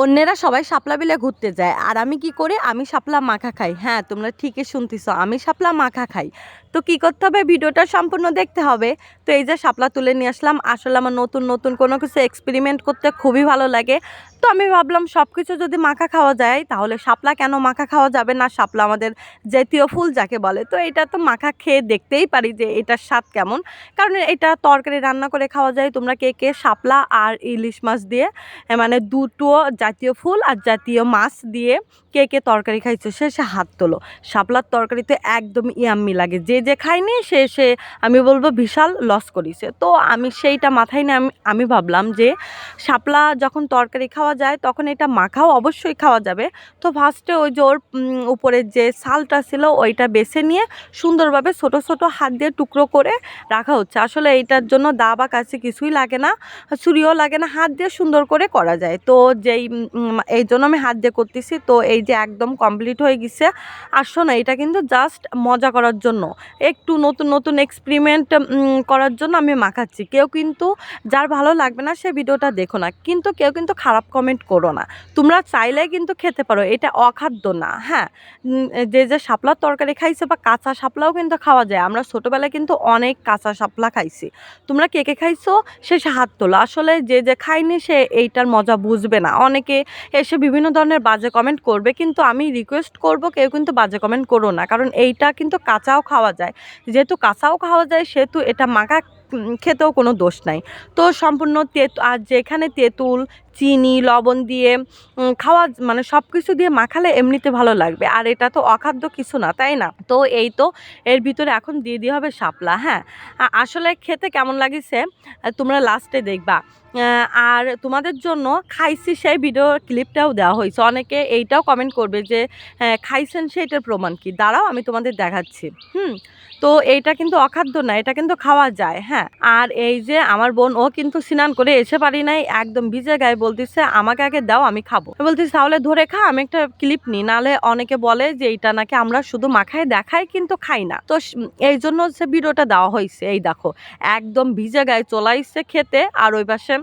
অন্যেরা সবাই শাপলা বিলে ঘুরতে যায়। আর আমি কি করি? আমি শাপলা মাখা খাই। হ্যাঁ তোমরা ঠিকই শুনতেছ, আমি শাপলা মাখা খাই। তো কি করতে হবে? ভিডিওটা সম্পূর্ণ দেখতে হবে। তো এই যে শাপলা তুলে নিয়ে আসলাম। আসলে আমার নতুন নতুন কোনো কিছু এক্সপেরিমেন্ট করতে খুবই ভালো লাগে। তো আমি ভাবলাম সব কিছু যদি মাখা খাওয়া যায়, তাহলে শাপলা কেন মাখা খাওয়া যাবে না? শাপলা আমাদের জাতীয় ফুল যাকে বলে। তো এটা তো মাখা খেয়ে দেখতেই পারি যে এটার স্বাদ কেমন। কারণ এটা তরকারি রান্না করে খাওয়া যায়। তোমরা কে কে শাপলা আর ইলিশ মাছ দিয়ে মানে দুটো জাতীয় ফুল আর জাতীয় মাছ দিয়ে কে কে তরকারি খাইছো, সে সে হাত তোলো। শাপলার তরকারিতে একদম ইয়াম্মি লাগে। যে যে খায়নি, সে সে, আমি বলব বিশাল লস করিছে। তো আমি সেইটা মাথায় নিয়ে আমি ভাবলাম যে শাপলা যখন তরকারি খাওয়া যায়, তখন এটা মাখাও অবশ্যই খাওয়া যাবে। তো ফার্স্টে ওই যে ওর উপরের যে সালটা ছিল, ওইটা বেছে নিয়ে সুন্দরভাবে ছোট ছোট হাত দিয়ে টুকরো করে রাখা হচ্ছে। আসলে এইটার জন্য দা বা কাছে কিছুই লাগে না ছুরিও লাগে না, হাত দিয়ে সুন্দর করে করা যায়। তো যেই এই জন্য আমি হাত দিয়ে করতেছি। তো এই যে একদম কমপ্লিট হয়ে গেছে। আর শোনো, এটা কিন্তু জাস্ট মজা করার জন্য। একটু নতুন নতুন এক্সপেরিমেন্ট করার জন্য আমি মাখাচ্ছি। কেউ কিন্তু, যার ভালো লাগবে না, সে ভিডিওটা দেখো না। কিন্তু কেউ কিন্তু খারাপ কমেন্ট করো না। তোমরা চাইলে কিন্তু খেতে পারো, এটা অখাদ্য না হ্যাঁ? যে যে শাপলার তরকারি খাইছে বা কাঁচা শাপলাও কিন্তু খাওয়া যায়। আমরা ছোটোবেলায় কিন্তু অনেক কাঁচা শাপলা খাইছি। তোমরা কে কে খাইছো? সে হাত তোলো। আসলে যে যে খায়নি সে এইটার মজা বুঝবে না। অনেকে এসে বিভিন্ন ধরনের বাজে কমেন্ট করবে, কিন্তু আমি রিকোয়েস্ট করব কেউ কিন্তু বাজে কমেন্ট করো না। কারণ এইটা কিন্তু কাঁচাও খাওয়া যায়। যেহেতু কাঁচাও খাওয়া যায়, সেহেতু এটা মাখা খেতেও কোনো দোষ নাই। তো সম্পূর্ণ তেঁতু, আর যেখানে তেঁতুল, চিনি, লবণ দিয়ে খাওয়া মানে সব কিছু দিয়ে মাখালে এমনিতে ভালো লাগবে। আর এটা তো অখাদ্য কিছু না, তাই না? তো এই তো, এর ভিতরে এখন দিয়ে দিয়ে হবে শাপলা হ্যাঁ? আসলে খেতে কেমন লাগিছে তোমরা লাস্টে দেখবা। আর তোমাদের জন্য খাইছি সেই ভিডিও ক্লিপটাও দেওয়া হয়েছে। অনেকে এইটাও কমেন্ট করবে যে খাইছেন সেইটার প্রমাণ কি? দাঁড়াও, আমি তোমাদের দেখাচ্ছি। হুম, তো এইটা কিন্তু অখাদ্য না, এটা কিন্তু খাওয়া যায় হ্যাঁ? আর এই যে আমার বোন, ও কিন্তু স্নান করে এসে পারি নাই, একদম ভিজে গায়ে বলতেছে, আমাকে আগে দাও, আমি খাব। বলতেছি, তাহলে ধরে খা, আমি একটা ক্লিপ নি। নালে অনেকে বলে যে এটা নাকি আমরা শুধু মাখায় দেখাই কিন্তু খাই না। তো এই জন্য হচ্ছে ভিডিওটা দেওয়া হয়েছে এই দেখো, একদম ভিজে গায়ে চলাইছে খেতে, আর ওই পাশে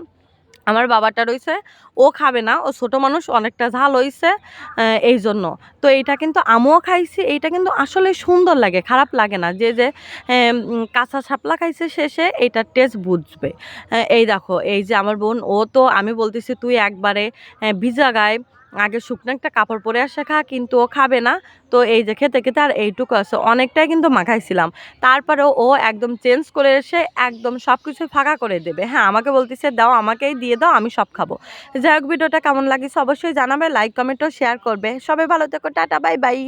আমার বাবাটা রয়েছে, ও খাবে না, ও ছোট মানুষ, অনেকটা ঝাল হয়েছে এই জন্য। তো এইটা কিন্তু আমিও খাইছি, এইটা কিন্তু আসলে সুন্দর লাগে, খারাপ লাগে না। যে যে কাঁচা ছাপলা খাইছে শেষে এইটার টেস্ট বুঝবে। এই দেখো, এই যে আমার বোন, ও তো আমি বলতেছি, তুই একবারে ভিজা গায়ে আগে শুকনো একটা কাপড় পরে আসে খা, কিন্তু ও খাবে না। তো এই যে খেতে খেতে আর এইটুকু আছে। অনেকটাই কিন্তু মাখাইছিলাম। তারপরেও ও একদম চেঞ্জ করে এসে একদম সব কিছু ফাঁকা করে দেবে। হ্যাঁ আমাকে বলতেছে, দাও, আমাকেই দিয়ে দাও, আমি সব খাব। যাই হোক, ভিডিওটা কেমন লাগিছে অবশ্যই জানাবে লাইক কমেন্টও শেয়ার করবে। সবাই ভালো থেকো, টাটা বাই বাই